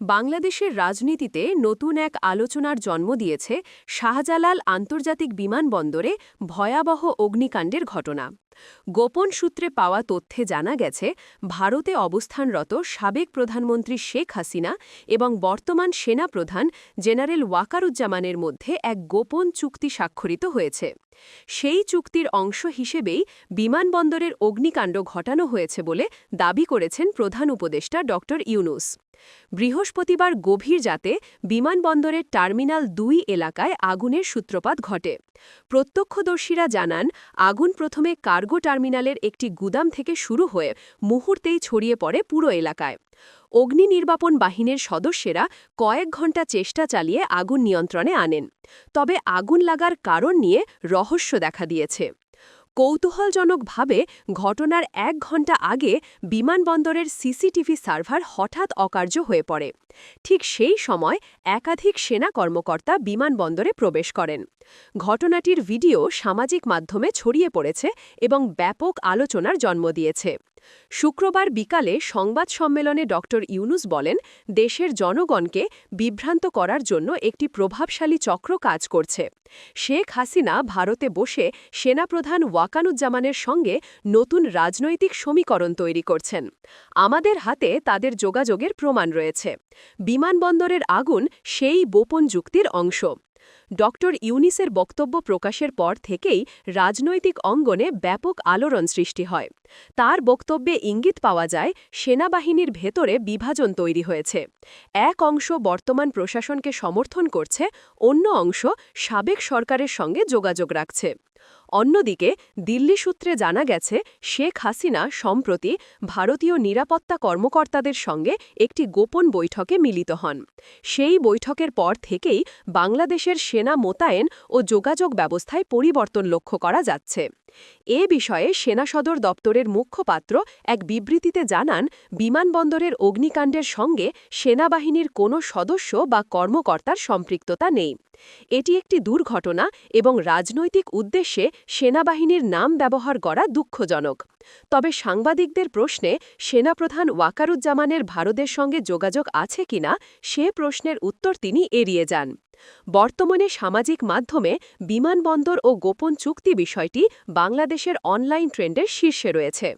বাংলাদেশের রাজনীতিতে নতুন এক আলোচনার জন্ম দিয়েছে শাহজালাল আন্তর্জাতিক বিমানবন্দরে ভয়াবহ অগ্নিকাণ্ডের ঘটনা। গোপন সূত্রে পাওয়া তথ্যে জানা গেছে, ভারতে অবস্থানরত সাবেক প্রধানমন্ত্রী শেখ হাসিনা এবং বর্তমান সেনা প্রধান জেনারেল ওয়াকারুজ্জামানের মধ্যে এক গোপন চুক্তি স্বাক্ষরিত হয়েছে। সেই চুক্তির অংশ হিসেবেই বিমানবন্দরের অগ্নিকাণ্ড ঘটানো হয়েছে বলে দাবি করেছেন প্রধান উপদেষ্টা ড. ইউনুস। বৃহস্পতিবার গভীর যাতে বিমানবন্দরের টার্মিনাল দুই এলাকায় আগুনের সূত্রপাত ঘটে। প্রত্যক্ষদর্শীরা জানান, আগুন প্রথমে কার্গো টার্মিনালের একটি গুদাম থেকে শুরু হয়ে মুহূর্তেই ছড়িয়ে পড়ে পুরো এলাকায়। অগ্নি নির্বাপন বাহিনীর সদস্যেরা কয়েক ঘণ্টা চেষ্টা চালিয়ে আগুন নিয়ন্ত্রণে আনেন। তবে আগুন লাগার কারণ নিয়ে রহস্য দেখা দিয়েছে। কৌতূহলজনকভাবে ঘটনার এক ঘণ্টা আগে বিমানবন্দরের সিসিটিভি সার্ভার হঠাৎ অকার্য হয়ে পড়ে। ঠিক সেই সময় একাধিক সেনা কর্মকর্তা বিমানবন্দরে প্রবেশ করেন। ঘটনাটির ভিডিও সামাজিক মাধ্যমে ছড়িয়ে পড়েছে এবং ব্যাপক আলোচনার জন্ম দিয়েছে। শুক্রবার বিকালে সংবাদ সম্মেলনে ড ইউনুস বলেন, দেশের জনগণকে বিভ্রান্ত করার জন্য একটি প্রভাবশালী চক্র কাজ করছে। শেখ হাসিনা ভারতে বসে সেনাপ্রধান ওয়াকানুজ্জামানের সঙ্গে নতুন রাজনৈতিক সমীকরণ তৈরি করছেন। আমাদের হাতে তাদের যোগাযোগের প্রমাণ রয়েছে। বিমানবন্দরের আগুন সেই বোপন যুক্তির অংশ। ড ইউনিসের বক্তব্য প্রকাশের পর থেকেই রাজনৈতিক অঙ্গনে ব্যাপক আলোড়ন সৃষ্টি হয়। তার বক্তব্যে ইঙ্গিত পাওয়া যায়, সেনাবাহিনীর ভেতরে বিভাজন তৈরি হয়েছে। এক অংশ বর্তমান প্রশাসনকে সমর্থন করছে, অন্য অংশ সাবেক সরকারের সঙ্গে যোগাযোগ রাখছে। অন্যদিকে, দিল্লি সূত্রে জানা গেছে, শেখ হাসিনা সম্প্রতি ভারতীয় নিরাপত্তা কর্মকর্তাদের সঙ্গে একটি গোপন বৈঠকে মিলিত হন। সেই বৈঠকের পর থেকেই বাংলাদেশের সেনা মোতায়েন ও যোগাযোগ ব্যবস্থায় পরিবর্তন লক্ষ্য করা যাচ্ছে। এ বিষয়ে সেনা সদর দপ্তরের মুখপাত্র এক বিবৃতিতে জানান, বিমানবন্দরের অগ্নিকাণ্ডের সঙ্গে সেনাবাহিনীর কোনো সদস্য বা কর্মকর্তার সম্পৃক্ততা নেই। এটি একটি দুর্ঘটনা এবং রাজনৈতিক উদ্দেশ্যে সেনাবাহিনীর নাম ব্যবহার করা দুঃখজনক। তবে সাংবাদিকদের প্রশ্নে সেনাপ্রধান ওয়াকারুজ্জামানের ভারতের সঙ্গে যোগাযোগ আছে কিনা, সে প্রশ্নের উত্তর তিনি এড়িয়ে যান। বর্তমানে সামাজিক মাধ্যমে বিমানবন্দর ও গোপন চুক্তি বিষয়টি বাংলাদেশের অনলাইন ট্রেন্ডের শীর্ষে রয়েছে।